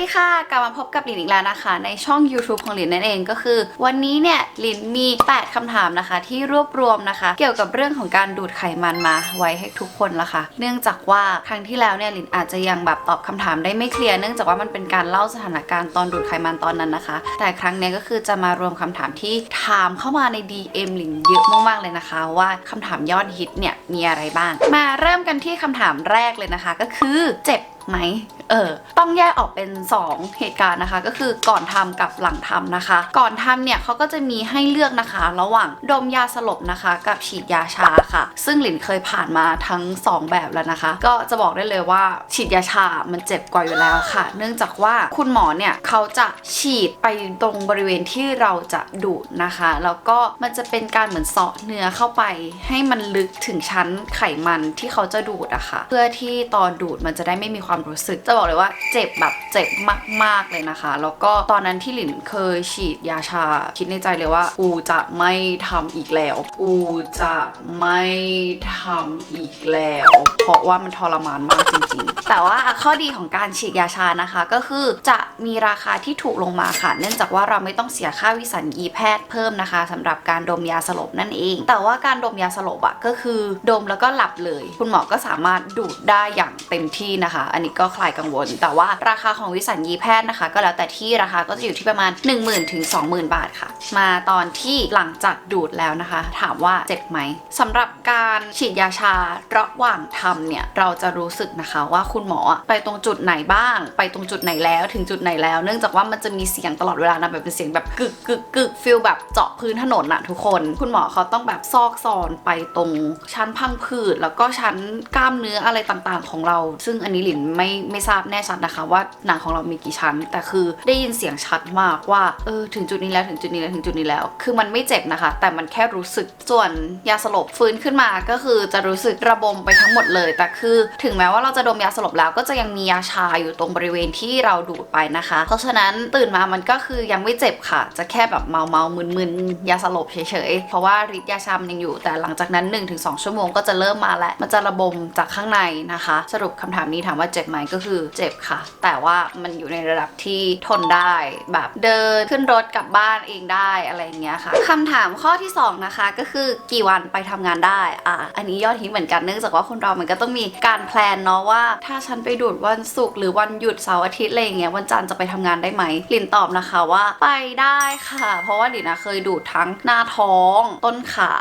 ดีค่ะกลับมาพบกับหลินอีกแล้วนะคะ ในช่อง YouTube ของหลินนั่นเองก็คือ วันนี้เนี่ยหลินมี 8คำถามนะคะ ที่รวบรวมนะคะ เกี่ยวกับเรื่องของการดูดไขมันมาไว้ให้ทุกคนละค่ะ เนื่องจากว่าครั้งที่แล้วเนี่ยหลินอาจจะยังแบบตอบคำถามได้ไม่เคลียร์เนื่องจากว่ามันเป็นการเล่าสถานการณ์ตอนดูดไขมันตอนนั้นนะคะ แต่ครั้งนี้ก็คือจะมารวมคำถามที่ถามเข้ามาใน DM หลินเยอะมากๆเลยนะคะ ว่าคำถามยอดฮิตเนี่ยมีอะไรบ้าง มาเริ่มกันที่คำถามแรกเลยนะคะ ก็คือเจ็บไหมเออต้องแยกออกเป็น 2 เหตุการณ์นะคะ ก็คือก่อนทำกับหลังทำนะคะ ก่อนทำเนี่ยเขาก็จะมีให้เลือกนะคะ ระหว่างดมยาสลบนะคะ กับฉีดยาชาค่ะ ซึ่งหลินเคยผ่านมาทั้ง 2 แบบแล้วนะคะ ก็จะบอกได้เลยว่าฉีดยาชา มันเจ็บกว่าอยู่แล้วค่ะ เนื่องจากว่าคุณหมอเนี่ยเขาจะฉีดไปตรงบริเวณที่เราจะดูดนะคะ แล้วก็มันจะเป็นการเหมือนเสาะเนื้อเข้าไป ให้มันลึกถึงชั้นไขมันที่เขาจะดูดอะค่ะ เพื่อที่ตอนดูดมันจะได้ไม่มีความรู้สึก จะบอกเลยว่าเจ็บแบบเจ็บมาก ๆเลยนะคะ แล้วก็ตอนนั้นที่หลินเคยฉีดยาชา คิดในใจเลยว่ากูจะไม่ทำอีกแล้วกูจะไม่ทำอีกแล้ว เพราะว่ามันทรมานมากจริงๆ แต่ว่าข้อดีของการฉีดยาชานะคะ ก็คือจะมีราคาที่ถูกลงมาค่ะ เนื่องจากว่าเราไม่ต้องเสียค่าวิสัญญีแพทย์เพิ่มนะคะสำหรับการดมยาสลบนั่นเอง แต่ว่าการดมยาสลบอะก็คือดมแล้วก็หลับเลย คุณหมอก็สามารถดูดได้อย่างเต็มที่นะคะอันนี้ก็คลายกังวล แต่ว่าราคาของวิสัญญีแพทย์นะคะ ก็แล้วแต่ที่ราคาก็จะอยู่ที่ประมาณ 1 0,000ถึง20,000 บาทค่ะ มาตอนที่หลังจากดูดแล้วนะคะ ถามว่าเจ็บไหมสำหรับการฉีดยาชาระหว่างทำเนี่ยเราจะรู้สึกนะคะว่าคุณหมออะไปตรงจุดไหนบ้าง ไปตรงจุดไหนแล้วถึงจุดไหนแล้ว เนื่องจากว่ามันจะมีเสียงตลอดเวลานะแบบเป็นเสียงแบบกึกกึกกึกฟิลแบบเจาะพื้นถนนอะทุกคน คุณหมอเขาต้องแบบซอกซอนไปตรงชั้นพังผืดแล้วก็ชั้นกล้ามเนื้ออะไรต่างๆ ของเรา ซึ่งอันนี้หลินไม่ไม่ทราบแน่ชัดนะคะ ว่าหนังของเรามีกี่ชั้น แต่คือได้ยินเสียงชัดมากว่าเออถึงจุดนี้แล้วถึงจุดนี้แล้วถึงจุดนี้แล้ว คือมันไม่เจ็บนะคะ แต่มันแค่รู้สึกส่วนยาสลบฟื้นขึ้นมาก็คือจะรู้สึกระบมไปทั้งหมดเลย แต่คือถึงแม้ว่าเราจะดมยาสลบแล้วก็จะยังมียาชาอยู่ตรงบริเวณที่เราดูดไปนะคะ เพราะฉะนั้นตื่นมามันก็คือยังไม่เจ็บค่ะ จะแค่แบบเมาเมาๆมึนยาสลบเฉยๆ เพราะว่าฤทธิ์ยาชามันยังอยู่ แต่หลังจากนั้น 1-2 ชั่วโมงก็จะเริ่มมาแล้ว มันจะระบมจากข้างในนะคะ สรุปคำถามนี้ถามว่าเจ็บ็บไหมก็คือเจ็บค่ะ แต่ว่ามันอยู่ในระดับที่ทนได้แบบเดินขึ้นรถกลับบ้านเองได้อะไรอย่างเงี้ยค่ะคำถามข้อที่สองนะคะ ก็คือกี่วันไปทำงานได้อะอันนี้ยอดฮิตเหมือนกันเนื่องจากว่าคนเรามันก็ต้องมีการแพลนเนาะว่า ถ้าฉันไปดูดวันศุกร์หรือวันหยุดเสาร์อาทิตย์อะไรอย่างเงี้ยวันจันทร์จะไปทำงานได้ไหมหลินตอบนะคะว่าไปได้ค่ะ เพราะว่าหลินนะเคยดูดทั้งหน้าท้อง ต้นขา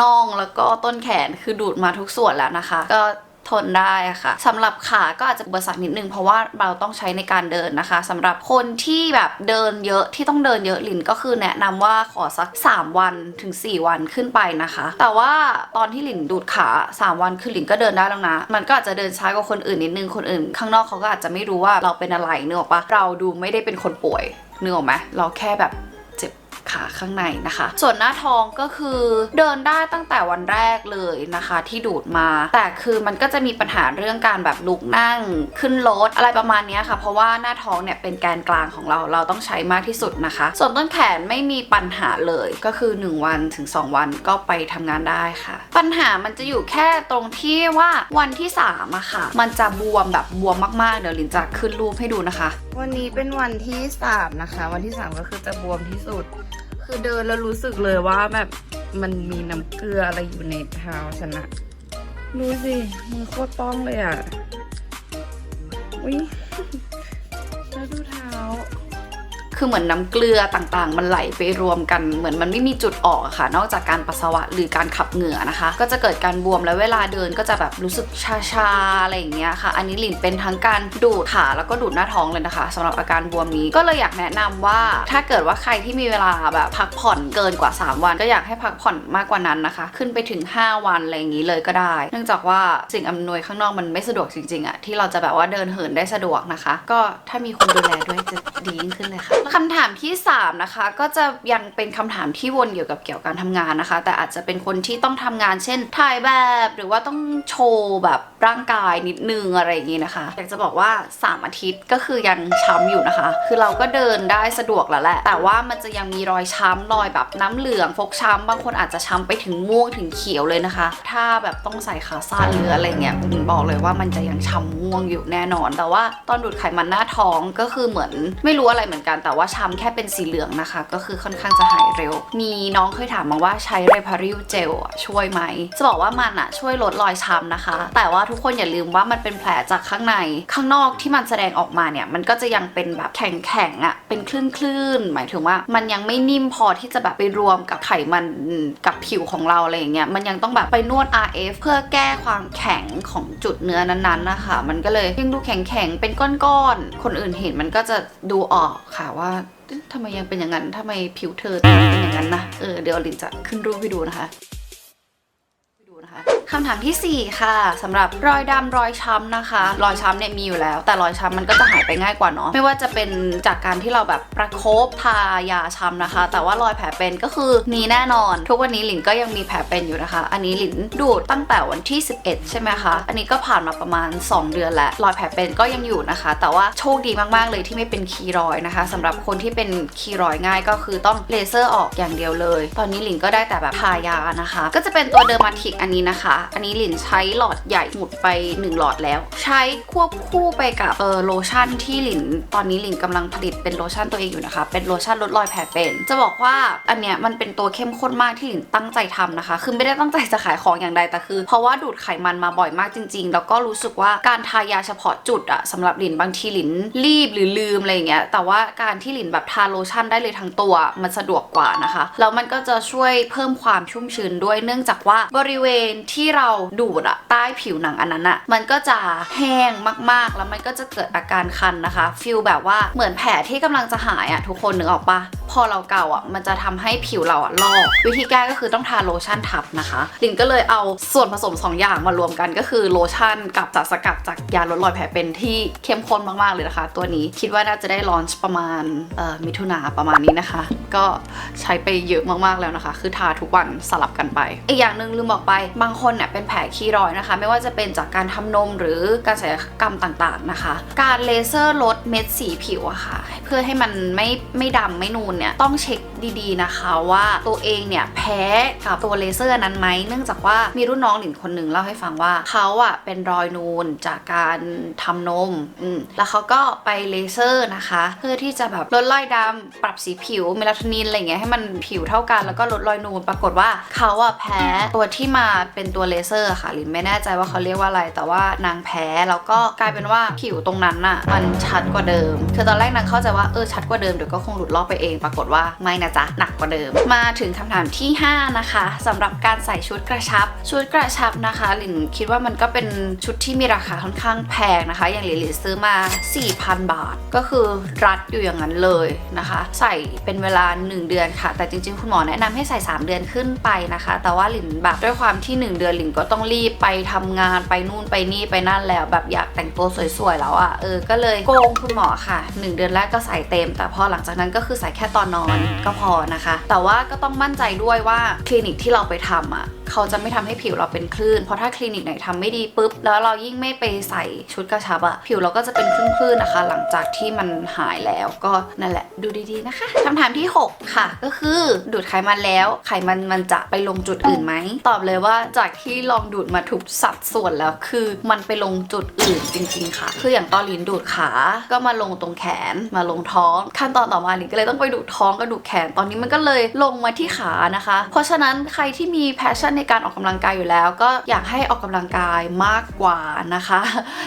น่องแล้วก็ต้นแขนคือดูดมาทุกส่วนแล้วนะคะ ก็ ทนได้ค่ะสำหรับขาก็อาจจะอุปสรรคนิดนึงเพราะว่าเราต้องใช้ในการเดินนะคะสำหรับคนที่แบบเดินเยอะที่ต้องเดินเยอะลินก็คือแนะนำว่าขอสัก 3 วันถึง 4 วันขึ้นไปนะคะ แต่ว่าตอนที่หลินดูดขา 3 วันคือหลินก็เดินได้แล้วนะ มันก็อาจจะเดินช้ากว่าคนอื่นนิดนึงคนอื่น ข้างนอกเขาก็อาจจะไม่รู้ว่าเราเป็นอะไรเนื้ออกปะเราดูไม่ได้เป็นคนป่วยเนื้ออกไหมเราแค่แบบ ขาข้างในนะคะ ส่วนหน้าท้องก็คือเดินได้ตั้งแต่วันแรกเลยนะคะ ที่ดูดมา แต่คือมันก็จะมีปัญหาเรื่องการแบบลุกนั่งขึ้นรถอะไรประมาณนี้ค่ะ เพราะว่าหน้าท้องเนี่ยเป็นแกนกลางของเราเราต้องใช้มากที่สุดนะคะ ส่วนต้นแขนไม่มีปัญหาเลยก็คือ 1 วันถึง 2 วันก็ไปทำงานได้ค่ะ ปัญหามันจะอยู่แค่ตรงที่ว่าวันที่3อะค่ะ มันจะบวมแบบบวมมากๆ เดี๋ยวลินจะขึ้นรูปให้ดูนะคะ วันนี้เป็นวันที่ 3 นะคะ วันที่ 3 ก็คือจะบวมที่สุด คือเดินแล้วรู้สึกเลยว่าแบบมันมีน้ำเกลืออะไรอยู่ในเท้าฉันอะดูสิมือโคตรป้องเลยอะอุ้ยแล้วดูเท้า คือเหมือนน้ำเกลือต่างๆ มันไหลไปรวมกันเหมือนมันไม่มีจุดออกค่ะ นอกจากการปัสสาวะหรือการขับเหงื่อนะคะ ก็จะเกิดการบวมแล้วเวลาเดินก็จะแบบรู้สึกชาๆอะไรอย่างเงี้ยค่ะ อันนี้หลินเป็นทั้งการดูดขาแล้วก็ดูดหน้าท้องเลยนะคะสำหรับอาการบวมนี้ก็เลยอยากแนะนำว่าถ้าเกิดว่าใครที่มีเวลาแบบพักผ่อนเกินกว่า 3 วัน ก็อยากให้พักผ่อนมากกว่านั้นนะคะ ขึ้นไปถึง 5 วันอะไรอย่างนี้เลยก็ได้ เนื่องจากว่าสิ่งอำนวยข้างนอกมันไม่สะดวกจริงๆอะที่เราจะแบบว่าเดินเหินได้สะดวกนะคะ ก็ถ้ามีคนดูแลด้วยจะดียิ่งขึ้นเลยค่ะคำถามที่ 3 นะคะ ก็จะยังเป็นคำถามที่วนเกี่ยวกับเกี่ยวกับการทำงานนะคะ แต่อาจจะเป็นคนที่ต้องทำงานเช่นถ่ายแบบหรือว่าต้องโชว์แบบร่างกายนิดนึงอะไรอย่างนี้นะคะ อยากจะบอกว่า 3 อาทิตย์ก็คือยังช้ำอยู่นะคะ คือเราก็เดินได้สะดวกแล้วแหละ แต่ว่ามันจะยังมีรอยช้ำรอยแบบน้ำเหลืองฟกช้ำบางคนอาจจะช้ำไปถึงม่วงถึงเขียวเลยนะคะ ถ้าแบบต้องใส่ขาสั้นหรืออะไรเงี้ยคุณบอกเลยว่ามันจะยังช้ำม่วงม่วงอยู่แน่นอน แต่ว่าตอนดูดไขมันหน้าท้องก็คือเหมือนไม่รู้อะไรเหมือนกันแต่ว่าช้ำแค่เป็นสีเหลืองนะคะ ก็คือค่อนข้างจะหายเร็ว มีน้องเคยถามมาว่าใช้เรพาริลเจลช่วยไหม จะบอกว่ามันอะช่วยลดรอยช้ำนะคะ แต่ว่าทุกคนอย่าลืมว่ามันเป็นแผลจากข้างใน ข้างนอกที่มันแสดงออกมาเนี่ยมันก็จะยังเป็นแบบแข็งๆอะเป็นคลื่นคลื่นๆหมายถึงว่ามันยังไม่นิ่มพอที่จะแบบไปรวมกับไขมันกับผิวของเราอะไรอย่างเงี้ยมันยังต้องแบบไปนวด RF เพื่อแก้ความแข็งของจุดเนื้อนั้นๆนะคะ มันก็เลยยังดูแข็งๆเป็นก้อนๆคนอื่นเห็นมันก็จะดูออกค่ะว่าเอ๊ะทำไมยังเป็นอย่างนั้นทำไมผิวเธอเป็นอย่างนั้นนะเออเดี๋ยวลินจะขึ้นรูปให้ดูนะคะ คำถามทีสี่ 4 ค่ะสำหรับรอยดำรอยช้ำนะคะ รอยช้ำเนี่ยมีอยู่แล้ว แต่รอยช้ำมันก็จะหายไปง่ายกว่าเนาะไม่ว่าจะเป็นจากการที่เราแบบประคบทายาช้ำนะคะ แต่ว่ารอยแผลเป็นก็คือมีแน่นอน ทุกวันนี้หลินก็ยังมีแผลเป็นอยู่นะคะ อันนี้หลินดูดตั้งแต่วันที่ 11 ใช่ไหมคะอันนี้ก็ผ่านมาประมาณ 2 เดือนแล้วรอยแผลเป็นก็ยังอยู่นะคะ แต่ว่าโชคดีมากๆเลยที่ไม่เป็นคีรอยนะคะสำหรับคนที่เป็นคีรอยง่ายก็คือต้องเลเซอร์ออกอย่างเดียวเลย ตอนนี้หลินก็ได้แต่แบบทายานะคะ ก็จะเป็นตัวเดอร์มาติกอันนี้นะคะอันนี้หลินใช้หลอดใหญ่หมุดไป 1 หลอดแล้ว ใช้ควบคู่ไปกับเออโลชั่นที่หลิน ตอนนี้หลินกำลังผลิตเป็นโลชั่นตัวเองอยู่นะคะ เป็นโลชั่นลดรอยแผลเป็น จะบอกว่าอันเนี้ยมันเป็นตัวเข้มข้นมากที่หลินตั้งใจทำนะคะ คือไม่ได้ตั้งใจจะขายของอย่างใดแต่คือ เพราะว่าดูดไขมันมาบ่อยมากจริง ๆ แล้วก็รู้สึกว่าการทายาเฉพาะจุดอะสำหรับหลินบางทีหลินรีบหรือลืมอะไรเงี้ยแต่ว่าการที่หลินแบบทาโลชั่นได้เลยทั้งตัวมันสะดวกกว่านะคะแล้วมันก็จะช่วยเพิ่มความชุ่มชื้นด้วยเนื่องจากว่าบริเวณที่เราดูดอะใต้ผิวหนังอันนั้นอะมันก็จะแห้งมากๆ แล้วมันก็จะเกิดอาการคันนะคะฟิลแบบว่าเหมือนแผลที่กำลังจะหายอะทุกคนนึกออกปะพอเราเกาอะมันจะทำให้ผิวเราอะลอกวิธีแก้ก็คือต้องทาโลชั่นทับนะคะลินก็เลยเอาส่วนผสม 2 อย่างมารวมกันก็คือโลชั่นกับสารสกัดจากยาลดรอยแผลเป็นที่เข้มข้นมากๆเลยนะคะ ตัวนี้คิดว่าน่าจะได้ลอนช์ประมาณมิถุนาประมาณนี้นะคะ ก็ใช้ไปเยอะมากๆแล้วนะคะ คือทาทุกวันสลับกันไป อีกอย่างหนึ่งลืมบอกไปบางคนเนี่ยเป็นแผลคีรอยนะคะ ไม่ว่าจะเป็นจากการทำนมหรือการศัลยกรรมต่างๆนะคะ การเลเซอร์ลดเม็ดสีผิวอะค่ะ เพื่อให้มันไม่ไม่ดำไม่นูนเนี่ยต้องเช็คดีๆนะคะว่าตัวเองเนี่ยแพ้กับตัวเลเซอร์นั้นไหมเนื่องจากว่ามีรุ่นน้องหลินคนหนึ่งเล่าให้ฟังว่าเขาอะเป็นรอยนูนจากการทำนมอืมแล้วเขาก็ไปเลเซอร์นะคะ เพื่อที่จะแบบลดรอยดำปรับสีผิวเมลาโทนินอะไรเงี้ยให้มันผิวเท่ากันแล้วก็ลดรอยนูนปรากฏว่าเขาอะแพ้ตัวที่มาเป็นตัวเลเซอร์ค่ะลินไม่แน่ใจว่าเขาเรียกว่าอะไร แต่ว่านางแพ้แล้วก็กลายเป็นว่าผิวตรงนั้นน่ะมันชัดกว่าเดิม คือตอนแรกนางเข้าใจว่าเออชัดกว่าเดิมเดี๋ยวก็คงหลุดลอกไปเอง ปรากฏว่าไม่นะจ๊ะหนักกว่าเดิม มาถึงคำถามที่ 5 นะคะสำหรับการใส่ชุดกระชับ ชุดกระชับนะคะลินคิดว่ามันก็เป็นชุดที่มีราคาค่อนข้างแพงนะคะ อย่างลินหลิซื้อมา 4,000 บาท ก็คือรัดอยู่อย่างนั้นเลยนะคะ ใส่เป็นเวลา 1 เดือนค่ะ แต่จริงๆ คุณหมอแนะนำให้ใส่ 3 เดือนขึ้นไปนะคะ แต่ว่าลินแบบด้วยความที่ 1 เดือนหลินก็ต้องรีบไปทำงานไปนู่นไปนี่ไปนั่นแล้วแบบอยากแต่งตัวสวยๆแล้วอะ่ะเออก็เลยโกงคุณหมอค่ะ 1 เดือนแรกก็ใส่เต็ม แต่พอหลังจากนั้นก็คือใส่แค่ตอนนอนก็พอนะคะ แต่ว่าก็ต้องมั่นใจด้วยว่าคลินิกที่เราไปทำอะเขาจะไม่ทำให้ผิวเราเป็นคลื่น เพราะถ้าคลินิกไหนทำไม่ดีปุ๊บ แล้วเรายิ่งไม่ไปใส่ชุดกระชับอะผิวเราก็จะเป็นคลื่นๆนะคะ หลังจากที่มันหายแล้วก็นั่นแหละดูดีๆนะคะคำถามที่ 6 ค่ะ ก็คือดูดไขมันแล้วไขมันมันจะไปลงจุดอื่นไหมตอบเลยว่าจากทที่ลองดูดมาทุกสัดส่วนแล้วคือมันไปลงจุดอื่นจริง ๆ ค่ะ คืออย่างตอนลินดูดขาก็มาลงตรงแขนมาลงท้อง ขั้นตอนต่อมาลินก็เลยต้องไปดูดท้องก็ดูดแขนตอนนี้มันก็เลยลงมาที่ขานะคะ เพราะฉะนั้นใครที่มีแพชชั่นในการออกกำลังกายอยู่แล้ว ก็อยากให้ออกกำลังกายมากกว่านะคะ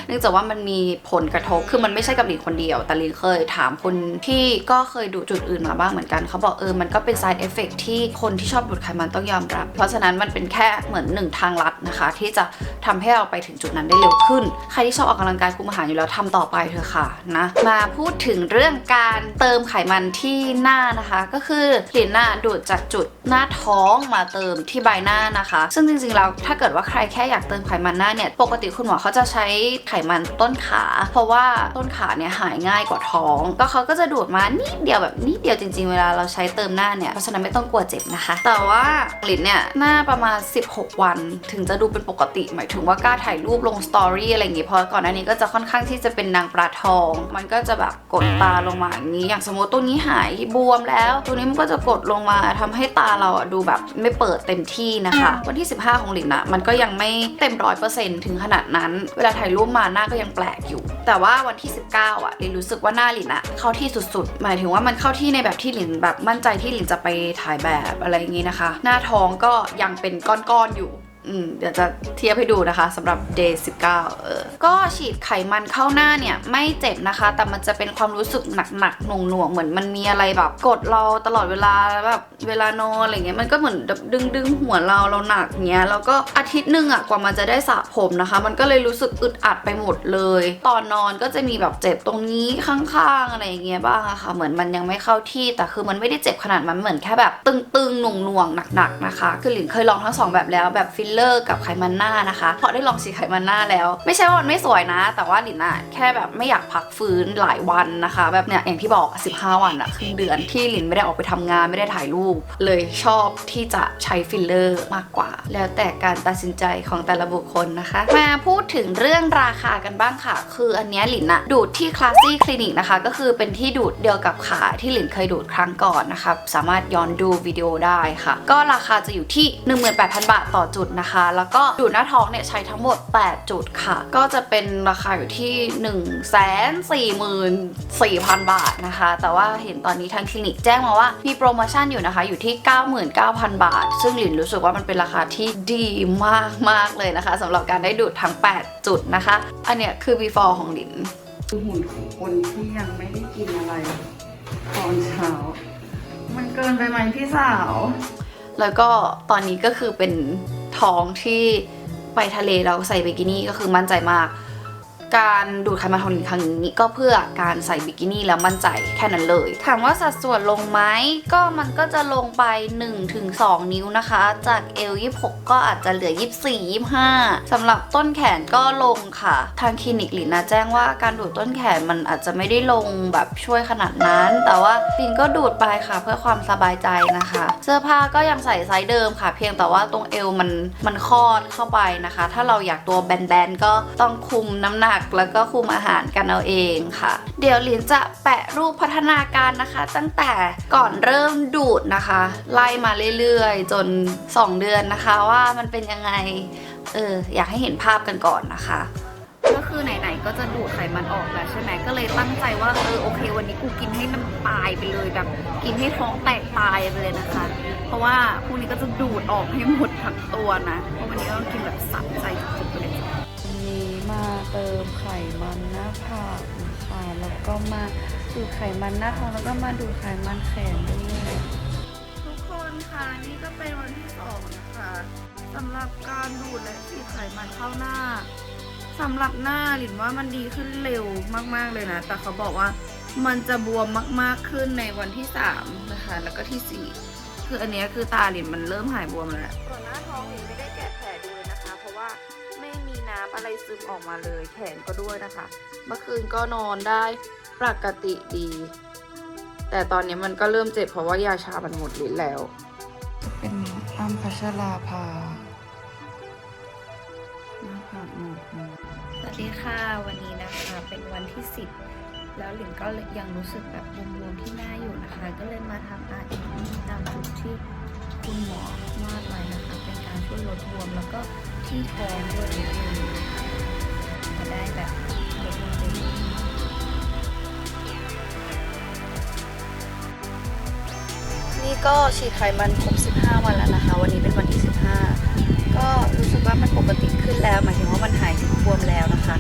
เนื่องจากว่ามันมีผลกระทบคือมันไม่ใช่กับลินคนเดียว แต่ลินเคยถามคนที่ก็เคยดูดจุดอื่นมาบ้างเหมือนกันเขาบอกเออมันก็เป็น side effect ที่คนที่ชอบดูดไขมันต้องยอมรับ เพราะฉะนั้นมันเป็นแค่เหมือนหนึ่งทางลัดนะคะ ที่จะทำให้เราไปถึงจุดนั้นได้เร็วขึ้น ใครที่ชอบออกกำลังกายคุมอาหารอยู่แล้วทำต่อไปเถอะค่ะนะมาพูดถึงเรื่องการเติมไขมันที่หน้านะคะ ก็คือลินน่ะดูดจากจุดหน้าท้องมาเติมที่ใบหน้านะคะ ซึ่งจริงๆแล้วถ้าเกิดว่าใครแค่อยากเติมไขมันหน้าเนี่ยปกติคุณหมอเขาจะใช้ไขมันต้นขา เพราะว่าต้นขาเนี่ยหายง่ายกว่าท้อง ก็เขาก็จะดูดมานิดเดียวแบบนิดเดียวจริง ๆ เวลาเราใช้เติมหน้าเนี่ยเพราะฉะนั้นไม่ต้องกลัวเจ็บนะคะ แต่ว่าลินเนี่ยหน้าประมาณ 16 วันถึงจะดูเป็นปกติ หมายถึงว่ากล้าถ่ายรูปลงสตอรี่อะไรอย่างงี้เพราะก่อนหน้านี้ก็จะค่อนข้างที่จะเป็นนางปลาทอง มันก็จะแบบกดตาลงมาอย่างนี้ อย่างสมมติตัวนี้หายบวมแล้ว ตัวนี้มันก็จะกดลงมาทำให้ตาเราอะดูแบบไม่เปิดเต็มที่นะคะ วันที่ 15 ของหลินอะมันก็ยังไม่เต็มร้อยเปอร์เซ็นต์ถึงขนาดนั้น เวลาถ่ายรูปมาหน้าก็ยังแปลกอยู่ แต่ว่าวันที่ 19อะหลินรู้สึกว่าหน้าหลินอะเข้าที่สุดๆ หมายถึงว่ามันเข้าที่ในแบบที่หลินแบบมั่นใจที่หลินจะไปถ่ายแบบอะไรอย่างงี้นะคะ หน้าท้องก็ยังเป็นก้อนๆอยู่ อืมเดี๋ยวจะเทียบให้ดูนะคะสำหรับ day 19 เออ ก็ฉีดไขมันเข้าหน้าเนี่ย ไม่เจ็บนะคะ แต่มันจะเป็นความรู้สึกหนักๆหน่วงๆเหมือนมันมีอะไรแบบกดเราตลอดเวลาแบบเวลานอนอะไรเงี้ยมันก็เหมือนดึงดึงหัวเราเราหนักเงี้ยแล้วก็อาทิตย์หนึ่งอะกว่ามันจะได้สระผมนะคะ มันก็เลยรู้สึกอึดอัดไปหมดเลย ตอนนอนก็จะมีแบบเจ็บตรงนี้ข้างๆอะไรอย่างเงี้ยบ้างอะค่ะ เหมือนมันยังไม่เข้าที่แต่คือมันไม่ได้เจ็บขนาดมันเหมือนแค่แบบตึงๆหน่วงๆหนักๆนะคะ คือหลินเคยลองทั้งสองแบบแล้วแบบฟิลเลอร์กับไขมันหน้านะคะพอได้ลองฉีดไขมันหน้าแล้ว ไม่ใช่ว่ามันไม่สวยนะ แต่ว่าลินอะแค่แบบไม่อยากพักฟื้นหลายวันนะคะ แบบเนี่ยอย่างที่บอก 15 วันอะครึ่งเดือนที่ลินไม่ได้ออกไปทำงานไม่ได้ถ่ายรูป เลยชอบที่จะใช้ฟิลเลอร์มากกว่า แล้วแต่การตัดสินใจของแต่ละบุคคลนะคะ มาพูดถึงเรื่องราคากันบ้างค่ะ คืออันเนี้ยลินอะดูดที่คลาสซี่คลินิกนะคะ ก็คือเป็นที่ดูดเดียวกับขาที่ลินเคยดูดครั้งก่อนนะคะสามารถย้อนดูวิดีโอได้ค่ะ ก็ราคาจะอยู่ที่ 18,000 บาทต่อจุดนะคะ แล้วก็ดูดหน้าท้องเนี่ยใช้ทั้งหมด 8 จุดค่ะ ก็จะเป็นราคาอยู่ที่1 4 4 0 0 0 บาทนะคะ แต่ว่าเห็นตอนนี้ทางคลินิกแจ้งมาว่ามีโปรโมชั่นอยู่นะคะอยู่ที่ 99,000 บาท ซึ่งหลินรู้สึกว่ามันเป็นราคาที่ดีมากมากๆเลยนะคะสำหรับการได้ดูดทั้ง 8 จุดนะคะ อันเนี้ยคือ before ของหลินคือหุ่นของคนที่ยังไม่ได้กินอะไรตอนเช้า มันเกินไปไหมพี่สาว แล้วก็ตอนนี้ก็คือเป็น ท้องที่ไปทะเลแล้วใส่บิกินี่ก็คือมั่นใจมาก การดูดไขมันของหลินครั้งนี้ก็เพื่อการใส่บิกินี่แล้วมั่นใจแค่นั้นเลย ถามว่าสัดส่วนลงไหมก็มันก็จะลงไป 1-2 นิ้วนะคะ จากเอล26 ก็อาจจะเหลือ 24 25สำหรับต้นแขนก็ลงค่ะ ทางคลินิกหลินนะแจ้งว่าการดูดต้นแขนมันอาจจะไม่ได้ลงแบบช่วยขนาดนั้น แต่ว่าหลินก็ดูดไปค่ะ เพื่อความสบายใจนะคะ เสื้อผ้าก็ยังใส่ไซส์เดิมค่ะ เพียงแต่ว่าตรงเอวมันมันคลอดเข้าไปนะคะ ถ้าเราอยากตัวแบนๆก็ต้องคุมน้ำหนักแล้วก็คุมอาหารกันเอาเองค่ะ เดี๋ยวหลินจะแปะรูปพัฒนาการนะคะ ตั้งแต่ก่อนเริ่มดูดนะคะ ไล่มาเรื่อยๆ จน 2 เดือนนะคะว่ามันเป็นยังไงเอออยากให้เห็นภาพกันก่อนนะคะก็คือไหนๆก็จะดูดไขมันออกแล้วใช่ไหมก็เลยตั้งใจว่าเออโอเค วันนี้กูกินให้มันตายไปเลยแบบ กินให้ท้องแตกตายไปเลยนะคะ เพราะว่าพรุ่งนี้ก็จะดูดออกให้หมดทั้งตัวนะเพราะวันนี้ก็ต้องกินแบบสับใจ ติมไขมันหน้าผากนะคะแล้วก็มาดูไขมันหน้าท้องแล้วก็มาดูไขมันแขนด้วยทุกคนค่ะนี่ก็เป็นวันที่สองนะคะสำหรับการดูดและฉีดไขมันเข้าหน้าสำหรับหน้าหลินว่ามันดีขึ้นเร็วมากๆเลยนะ แต่เขาบอกว่ามันจะบวมมากๆขึ้นในวันที่สามนะคะ แล้วก็ที่สี่คืออันนี้คือตาหลินมันเริ่มหายบวมแล้วแหละส่วนหน้าท้องหลินไม่ได้แกะแผลดูเลยนะคะ เพราะว่า น้ำอะไรซึมออกมาเลย แขนก็ด้วยนะคะ เมื่อคืนก็นอนได้ปกติดี แต่ตอนนี้มันก็เริ่มเจ็บเพราะว่ายาชามันหมดฤทธิ์แล้วจะเป็นอ้ำพัชราภาหน้าผากหนวดหนูสวัสดีค่ะวันนี้นะคะเป็นวันที่ 10 แล้วหลินก็ยังรู้สึกแบบบวมๆที่หน้าอยู่นะคะ ก็เลยมาทำอาอีตามจุดที่คุณหมอวาดไว้นะคะ เป็นการช่วยลดบวมแล้วก็ ที่ท้องด้วยนิดนึงนจะได้แบบลดลงไปอีกนี่ก็ฉีดไขมันครบ 15 วันแล้วนะคะ วันนี้เป็นวันที่ 15 ก็รู้สึกว่ามันปกติขึ้นแล้ว หมายถึงว่ามันหายบวมแล้วนะคะ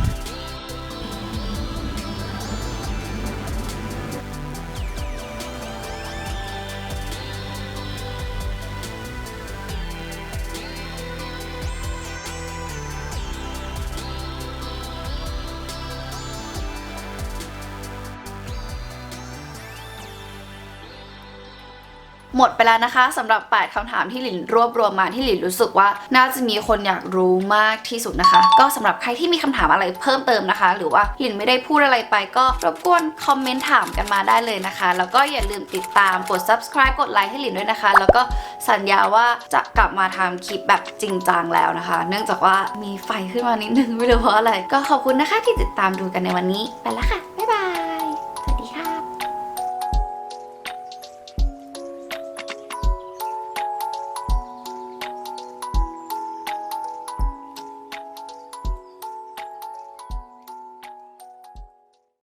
หมดไปแล้วนะคะสำหรับ 8คำถามที่หลินรวบรวมมาที่หลินรู้สึกว่า น่าจะมีคนอยากรู้มากที่สุดนะคะ ก็สำหรับใครที่มีคำถามอะไรเพิ่มเติมนะคะ หรือว่าหลินไม่ได้พูดอะไรไปก็รบกวนคอมเมนต์ถามกันมาได้เลยนะคะ แล้วก็อย่าลืมติดตามกด subscribe กดไลค์ให้หลินด้วยนะคะ แล้วก็สัญญาว่าจะกลับมาทำคลิปแบบจริงจังแล้วนะคะ เนื่องจากว่ามีไฟขึ้นมานิดนึงไม่รู้เพราะอะไร ก็ขอบคุณนะคะที่ติดตามดูกันในวันนี้ไปแล้วค่ะบ๊ายบาย